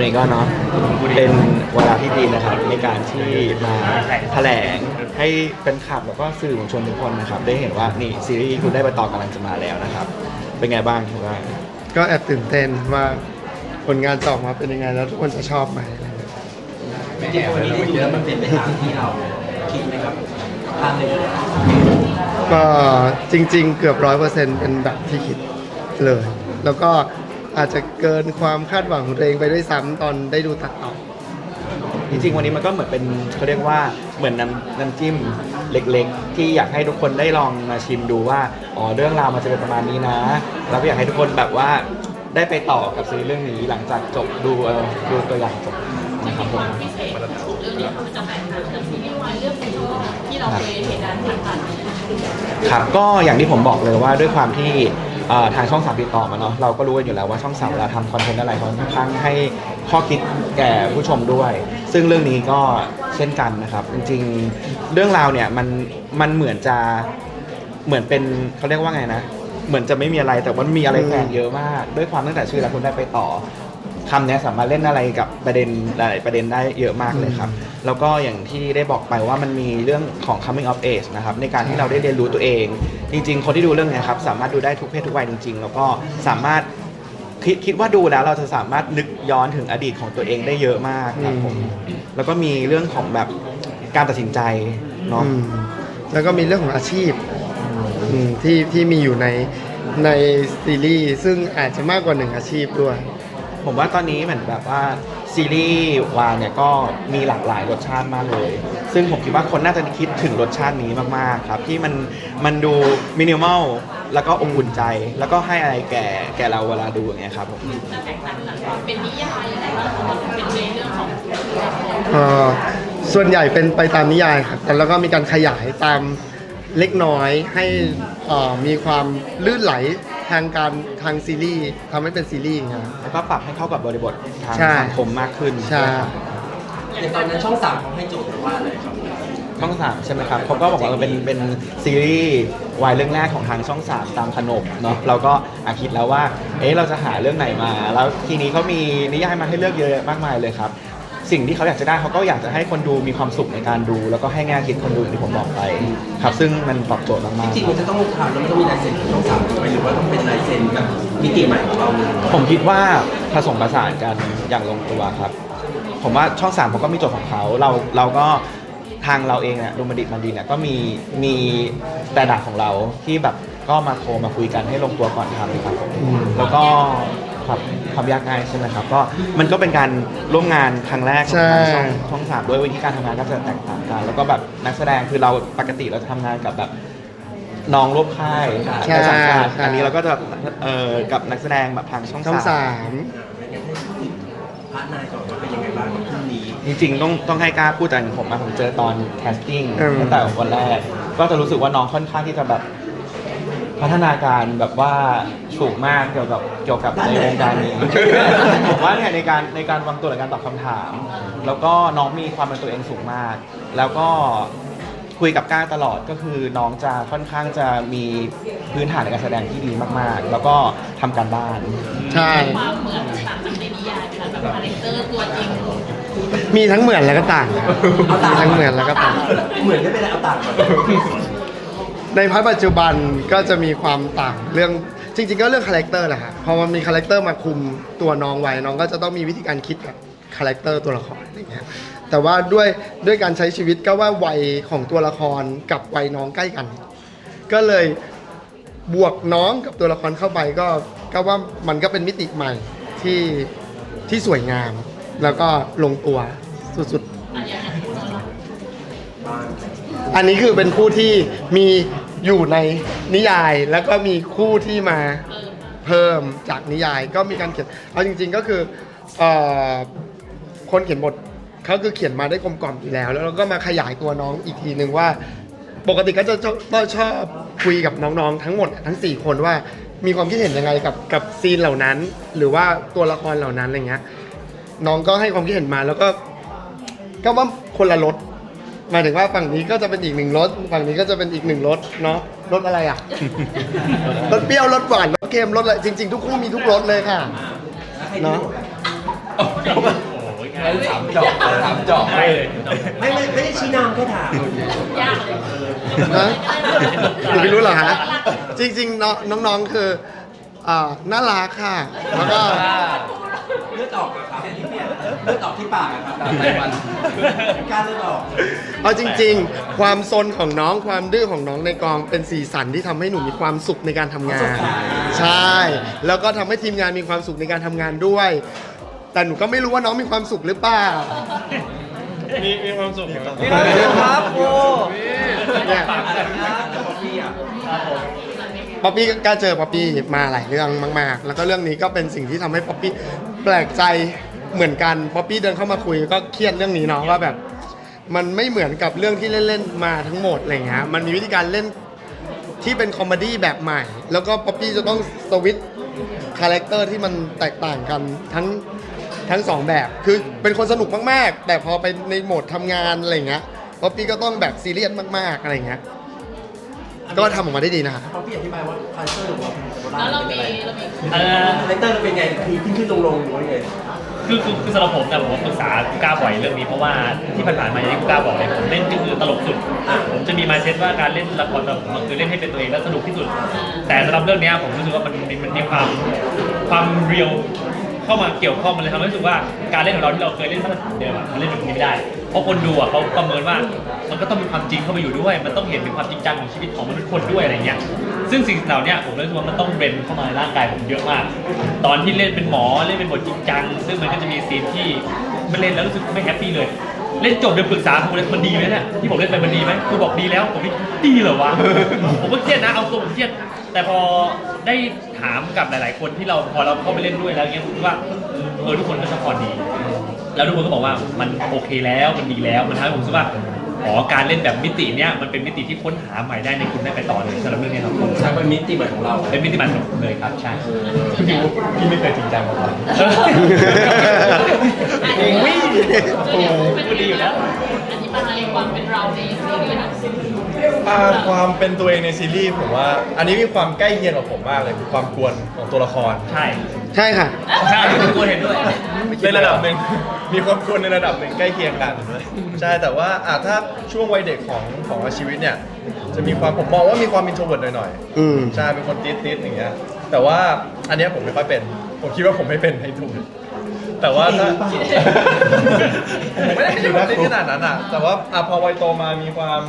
ครับวันนี้ก็เนาะเป็นเวลาที่ดีนะครับ ในการที่มาแถลงให้เป็นขับแล้วก็สื่อมวลชนทุกคนนะครับ ได้เห็นว่านี่ซีรีส์คุณได้ไปต่อกำลังจะมาแล้วนะครับ เป็นไงบ้างคุณว่าก็แอบตื่นเต้นว่าผลงานจะออกมาเป็นยังไงแล้วทุกคนจะชอบไหมอะไรเงี้ยจริงๆวันนี้ได้ดูแล้วมันเป็นไปตามที่เราคิดไหมครับทางเลยก็จริง ๆ เกือบร้อยเปอร์เซ็นต์เป็นแบบที่คิดเลย แล้วก็ อาจจะเกินความคาดหวังของตัวเองไปด้วยซ้ำตอนได้ดูตัดต่อ จริงๆวันนี้มันก็เหมือนเป็นเขาเรียกว่าเหมือนน้ำน้ำจิ้มเล็กๆ ที่อยากให้ทุกคนได้ลองมาชิมดูว่าอ๋อเรื่องราวมันจะเป็นประมาณนี้นะ แล้วก็อยากให้ทุกคนแบบว่าได้ไปต่อกับซีรีส์เรื่องนี้หลังจากจบดูเออดูตัวอย่างจบนะครับผม พิเศษของเรื่องนี้คือมันจะแตกต่างจากซีรีส์วายเรื่องอื่นที่เราเคยเห็นนั้นผ่านๆครับก็อย่างที่ผมบอกเลยว่าด้วยความที่ เอ่อทางช่องสามติดต่อมาเนาะเราก็รู้กันอยู่แล้วว่าช่องสามเวลาทำคอนเทนต์อะไรเขาค่อนข้างให้ข้อคิดแก่ผู้ชมด้วย ซึ่งเรื่องนี้ก็เช่นกันนะครับ จริงๆ เรื่องราวเนี่ยมันมันเหมือนจะเหมือนเป็นเขาเรียกว่าไงนะ เหมือนจะไม่มีอะไรแต่ว่ามันมีอะไรแฝงเยอะมาก ด้วยความตั้งแต่ชื่อแล้วคุณได้ไปต่อ คำเนี้ยสามารถเล่นอะไรกับประเด็นหลายๆประเด็นได้เยอะมากเลยครับ แล้วก็อย่างที่ได้บอกไปว่ามันมีเรื่องของ coming of age นะครับในการที่เราได้เรียนรู้ตัวเอง จริง ๆ คนที่ดูเรื่องเนี้ยครับสามารถดูได้ทุกเพศทุกวัยจริง ๆ แล้วก็สามารถคิดคิดว่าดูแล้วเราจะสามารถนึกย้อนถึงอดีตของตัวเองได้เยอะมากครับผมอืมแล้วก็มีเรื่องของแบบการตัดสินใจเนาะอืมแล้วก็มีเรื่องของอาชีพอืมที่ที่มีอยู่ในในซีรีส์ซึ่งอาจจะมากกว่าหนึ่งอาชีพด้วย ผมว่าตอนนี้เหมือนแบบว่าซีรีส์วานเนี่ยก็มีหลากหลายรสชาติมากเลย ซึ่งผมคิดว่าคนน่าจะคิดถึงรสชาตินี้มากๆครับ ที่มันมันดูมินิมอลแล้วก็อบอุ่นใจ แล้วก็ให้อะไรแก่แก่เราเวลาดูอย่างเงี้ยครับผมจะแตกต่างจากความเป็นนิยายอะไรบ้างของมันเป็นในเรื่องของละครเอ่อส่วนใหญ่เป็นไปตามนิยายครับแต่แล้วก็มีการขยายตาม เล็กน้อยให้เอ่อมีความลื่นไหลทางการทางซีรีส์ทำให้เป็นซีรีส์อย่างเงี้ยครับ แล้วก็ปรับให้เข้ากับบริบททางใช่ สังคมมากขึ้นใช่อย่างตอนนั้นช่องสามเขาให้โจทย์มาว่าอะไรครับ ช่องสามใช่ไหมครับเขาก็บอกว่าเออเป็นเป็นซีรีส์วายเรื่องแรกของทางช่องสามตามขนบเนาะเราก็อาคิดแล้วว่า เอ๊ะเราจะหาเรื่องไหนมา แล้วทีนี้เขามีนิยายมาให้เลือกเยอะมากมายเลยครับ สิ่งที่เขาอยากจะได้เขาก็อยากจะให้คนดูมีความสุขในการดู แล้วก็ให้แง่คิดคนดูอย่างที่ผมบอกไป ครับ ซึ่งมันตอบโจทย์มากจริงๆมันจะต้องทำแล้วมันต้องมีลายเซ็นของช่องสามถูกไหมหรือว่าต้องเป็นลายเซ็นแบบมิติใหม่ของเราเลยๆผมคิดว่าผสมผสานกันอย่างลงตัวครับ ผมว่าช่องสามเขาก็มีโจทย์ของเขาเราเราก็ทางเราเองเนี่ยดูมันดิตมันดีเนี่ยก็มีมีแต่ดักของเราที่แบบก็มาโทรมาคุยกันให้ลงตัวก่อนทำครับผมอืมแล้วก็ ครับความยากง่ายใช่ไหมครับก็มันก็เป็นการร่วมงานครั้งแรกของทางช่องช่องสามด้วยวิธีการทำงานก็จะแตกต่างกัน แล้วก็แบบนักแสดงคือเราปกติเราจะทำงานกับแบบน้องร่วมค่ายใช่ในสังกัดใช่อันนี้เราก็จะเอ่อกับนักแสดงแบบทางช่องช่องสาสาม มพาร์ทนายก่อนว่าเป็นยังไงบ้างกับพรุ่งนี้จริงๆต้องต้องให้กล้าพูดแต่อย่างผมอะผมเจอตอนแคสติ้งอืมตั้งแต่วันแรก ก็จะรู้สึกว่าน้องค่อนข้างที่จะแบบ พัฒนาการแบบว่าสูงมากเกี่ยวกับเกี่ยวกับในวงการนี้ ผมว่าเนี่ยในการในการวางตัวในการตอบคำถาม แล้วก็น้องมีความเป็นตัวเองสูงมาก แล้วก็คุยกับก้าตลอดก็คือน้องจะค่อนข้างจะมีพื้นฐานในการแสดงที่ดีมากๆ แล้วก็ทำการบ้าน ใช่ ความเหมือนต่างจากในนิยายค่ะแบบคาแรคเตอร์ตัวจริงมีทั้งเหมือนแล้วก็ต่างเอาต่างทั้งเหมือนแล้วก็ต่าง เหมือนได้เป็นเอาต่างก่อน ในพาร์ทปัจจุบันก็จะมีความต่างเรื่องจริง ๆ ก็เรื่องคาแรคเตอร์แหละครับพอมันมีคาแรคเตอร์มาคุมตัวน้องไว้น้องก็จะต้องมีวิธีการคิดกับคาแรคเตอร์ตัวละครอย่างเงี้ยแต่ว่าด้วยด้วยการใช้ชีวิตก็ว่าวัยของตัวละครกับวัยน้องใกล้กัน ก็เลยบวกน้องกับตัวละครเข้าไปก็ก็ว่ามันก็เป็นมิติใหม่ที่ที่สวยงาม แล้วก็ลงตัวสุดๆ อันนี้คือเป็นคู่ที่มีอยู่ในนิยาย แล้วก็มีคู่ที่มาเพิ่มจากนิยายก็มีการเขียนเอาจริง ๆก็คือเอ่อคนเขียนบทเขาคือเขียนมาได้กลมกล่อมอยู่แล้ว แล้วเราก็มาขยายตัวน้องอีกทีนึงว่า ปกติก็จะชอบก็ชอบคุยกับน้องๆทั้งหมดทั้ง 4 คนว่ามีความคิดเห็นยังไงกับกับซีนเหล่านั้น หรือว่าตัวละครเหล่านั้นอะไรเงี้ยน้องก็ให้ความคิดเห็นมาแล้วก็ ก็ว่าคนละรส หมายถึงว่าฝั่งนี้ก็จะเป็นอีกหนึ่งรสฝั่งนี้ก็จะเป็นอีกหนึ่งรสเนาะรสอะไรอะ รสเปรี้ยวรสหวานรสเค็มรสอะไรจริง ๆ ทุกคู่มีทุกรสเลยค่ะเนาะงั้นถามเจาะถามเจาะไม่เลยไม่ไม่ไม่ได้ชี้นามแค่ถาม ยากเลยฮะหนูไม่รู้เหรอฮะจริงๆน้องน้องๆคืออ่าน่ารักค่ะแล้วก็ เลือดออกอะครับ เลือดออกที่ปากอะครับไต้หวันกล้ารเลือดออก เอาจริงๆ ความซนของน้องความดื้อของน้องในกองเป็นสีสันที่ทำให้หนูมีความสุขในการทำงาน ใช่ แล้วก็ทำให้ทีมงานมีความสุขในการทำงานด้วย แต่หนูก็ไม่รู้ว่าน้องมีความสุขหรือเปล่า มีมีความสุขครับครับโอ้เนี่ย ปากอะไรนะกับป๊อปปี้อะป๊อปปี้ก็เจอป๊อปปี้มาหลายเรื่องมาก ๆ แล้วก็เรื่องนี้ก็เป็นสิ่งที่ทำให้ป๊อปปี้แปลกใจ เหมือนกันป๊อปปี้เดินเข้ามาคุยก็เครียดเรื่องนี้เนาะว่าแบบ มันไม่เหมือนกับเรื่องที่เล่นๆมาทั้งหมดอะไรเงี้ยมันมีวิธีการเล่นที่เป็นคอมเมดี้แบบใหม่ แล้วก็ป๊อปปี้จะต้องสวิตช์คาแรคเตอร์ที่มันแตกต่างกันทั้งทั้งสองแบบ คือเป็นคนสนุกมากๆ แต่พอไปในโหมดทำงานอะไรเงี้ยป๊อปปี้ก็ต้องแบบซีเรียสมากๆอะไรเงี้ยก็ทำออกมาได้ดีนะฮะป๊อปปี้อธิบายว่าคาแรคเตอร์ของเราแล้วเรามีเป็นอะไรเรามี เอ่อคาแรคเตอร์เราเป็นไงคือขึ้นขึ้นลงลงหรือว่าไง คือคือคือสำหรับผมเนี่ยผมปรึกษากูก้าบ่อยเรื่องนี้เพราะว่าที่ผ่านๆมาอย่างที่กูก้าบอกเลยผมเล่นก็คือตลกสุด ผมจะมีมาเซ็ตว่าการเล่นละครตลกมันคือเล่นให้เป็นตัวเองและสนุกที่สุด แต่สำหรับเรื่องเนี้ยผมรู้สึกว่ามันมันมันมีความความเรียลเข้ามาเกี่ยวข้องมันเลยทำให้รู้สึกว่าการเล่นของเราที่เราเคยเล่นมาตรฐานเดิมอะมันเล่นแบบนี้ไม่ได้ เพราะคนดูอะเขาประเมินว่ามันก็ต้องมีความจริงเข้ามาอยู่ด้วย มันต้องเห็นถึงความจริงจังของชีวิตของมนุษย์คนด้วยอะไรเงี้ย ซึ่งสิ่งเหล่านี้ผมรู้สึกว่ามันต้องเบรนเข้ามาในร่างกายผมเยอะมาก ตอนที่เล่นเป็นหมอเล่นเป็นบทจริงจัง ซึ่งมันก็จะมีซีนที่มันเล่นแล้วรู้สึกไม่แฮปปี้เลย เล่นจบเดี๋ยวปรึกษาผมเลยมันดีไหมเนี่ยที่ผมเล่นไปมันดีไหมครูบอกดีแล้วผมไม่ดีเหรอวะ ผมก็เครียดนะเอาตัวผมเครียด แต่พอได้ถามกับหลาย ๆ คนที่เราพอเราเข้าไปเล่นด้วยแล้วเงี้ยผมคิดว่าเออทุกคนก็สปอร์ตดี แล้วทุกคนก็บอกว่ามันโอเคแล้วมันดีแล้วมันทำให้ผมรู้สึกว่า อ๋อการเล่นแบบมิติเนี้ยมันเป็นมิติที่ค้นหาใหม่ได้ในคุณได้ไปต่อเลยสำหรับเรื่องนี้ครับผมใช่เป็นมิติใหม่ของเราเป็นมิติใหม่ของผมเลยครับใช่พี่พี่ไม่เคยจริงจังมาก่อนโอ้ยโอ้โหพูดดีอยู่แล้วอธิบายความเป็นเราในซีรีส์หนังสือ อ่าความเป็นตัวเองในซีรีส์ผมว่า อันนี้มีความใกล้เคียงกับผมมากเลยคือความกวนของตัวละคร ใช่ใช่ค่ะ ใช่ทุกคนเห็นด้วย ในระดับหนึ่ง มีความกวนในระดับหนึ่งใกล้เคียงกันใช่แต่ว่าอ่าถ้าช่วงวัยเด็กของของชีวิตเนี่ย จะมีความผมมองว่ามีความอินโทรเวิร์ดหน่อยอืม ๆใช่เป็นคนติดติดๆอย่างเงี้ยแต่ว่าอันเนี้ยผมไม่ค่อยเป็น ผมคิดว่าผมไม่เป็นให้ดูแต่ว่าถ้าผมไม่ได้ไม่ใช่ผมติดขนาดนั้นอะแต่ว่าอะพอวัยโตมามีความ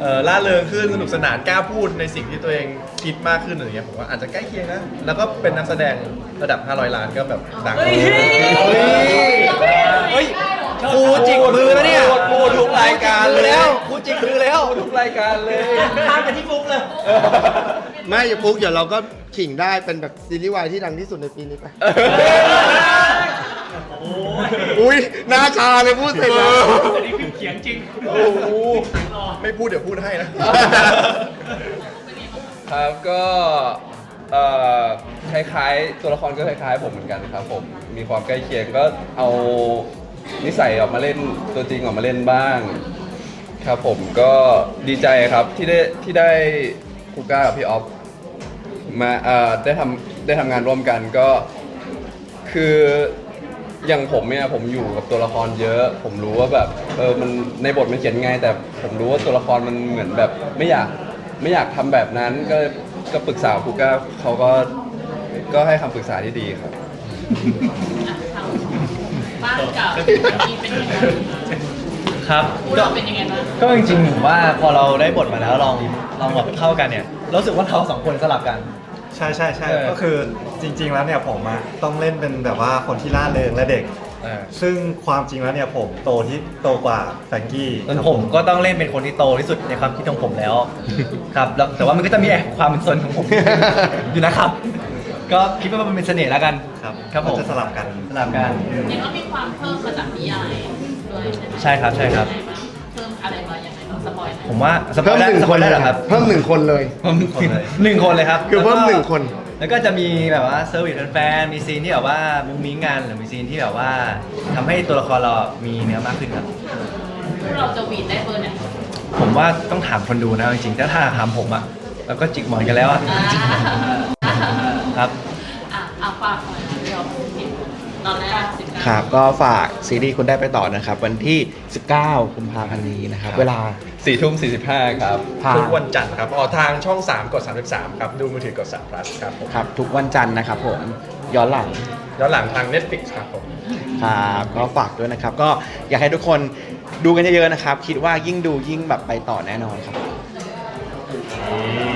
เอ่อล่าเริงขึ้นสนุกสนานกล้าพูดในสิ่งที่ตัวเองคิดมากขึ้นอะไรเงี้ยผมว่าอาจจะใกล้เคียงนะ แล้วก็เป็นนักแสดงระดับ 500 ล้านก็แบบดังเฮ้ย เฮ้ยครูจิกมือแล้วเนี่ยพูดทุกรายการเลยครูจิกมือแล้วทุกรายการเลย ข้ามไปที่ฟุกเลย ไม่อย่าปุ๊กเดี๋ยวเราก็ขิงได้เป็นแบบซีรีส์วายที่ดังที่สุดในปีนี้ไปโอ้ย อุ้ยหน้าชาเลยพูดเสร็จแล้ว อันนี้คือเขียงจริงโอ้โหไม่พูดเดี๋ยวพูดให้นะ ครับก็เอ่อคล้ายๆ ตัวละครก็คล้ายๆ ผมเหมือนกันครับผมมีความใกล้เคียงก็เอานิสัยออกมาเล่นตัวจริงออกมาเล่นบ้าง ครับผมก็ดีใจครับที่ได้ที่ได้ครูก้ากับพี่ออฟมาเอ่อได้ทำได้ทำงานร่วมกันก็คือ อย่างผมเนี่ยผมอยู่กับตัวละครเยอะ ผมรู้ว่าแบบเออมันในบทมันเขียนไง แต่ผมรู้ว่าตัวละครมันเหมือนแบบไม่อยากไม่อยากทำแบบนั้นก็ก็ปรึกษาครูก้าเขาก็ก็ให้คำปรึกษาที่ดีครับ บ้านกับมีเป็นยังไงครับ คู่เราเป็นยังไงบ้างก็จริงๆผมว่าพอเราได้บทมาแล้วลองลองแบบเข้ากันเนี่ยรู้สึกว่าเราสองคนสลับกัน ใช่ใช่ใช่เออ ก็คือจริง ๆ แล้วเนี่ยผมอะต้องเล่นเป็นแบบว่าคนที่ล่าเริงและเด็กซึ่งความจริงแล้วเนี่ยผมโตที่โตกว่าแฟรงกี้ส่วนครับผมก็ต้องเล่นเป็นคนที่โตที่สุดในความคิดของผมแล้ว ครับแล้วแต่ว่ามันก็จะมีแอบความเป็นส่วนของผม อยู่นะครับ ก็คิดว่ามันเป็นเสน่ห์แล้วกันครับครับผมก็จะสลับกัน สลับกัน เนี่ยก็มีความเพิ่มมาจากนิยายด้วยใช่ครับใช่ครับเพิ่มอะไผมว่าสปอเพิ่ยมได้หนึ่งสคปอนยเลได้ยเหรอครับ เพิ่มหนึ่งคนเลย เพิ่มหนึ่งคนเลยครับคือเพิ่มแล้วก็หนึ่งคน แล้วก็จะมีแบบว่าเซอร์วิสแฟนๆมีซีนที่แบบว่ามุ้งมิ้งกันหรือมีซีนที่แบบว่าทำให้ตัวละครเรามีเนื้อมากขึ้นครับคู่เราจะหวีดได้เบอร์ไหนผมว่าต้องถามคนดูนะจริงๆถ้าถ้าถามผมอะเราก็จิกหมอนกันแล้วอะอ่าครับ อะอะฝากหน่อยนะเดี๋ยวเห็น ตอนแรกสิบเก้าครับก็ฝากซีรีส์คุณได้ไปต่อนะครับ วันที่ 19กุมภาพันธ์นี้นะครับ เวลา สี่ทุ่มสี่สิบห้าครับทางทุกวันจันทร์ครับออกทางช่อง 3 กด 33 ครับดูมือถือกด3 plus ครับผมครับทุกวันจันทร์นะครับผมย้อนหลัง ย้อนหลังทาง Netflix ครับผม ครับก็ฝากด้วยนะครับ ก็อยากให้ทุกคนดูกันเยอะๆนะครับ คิดว่ายิ่งดูยิ่งแบบไปต่อแน่นอนครับนี่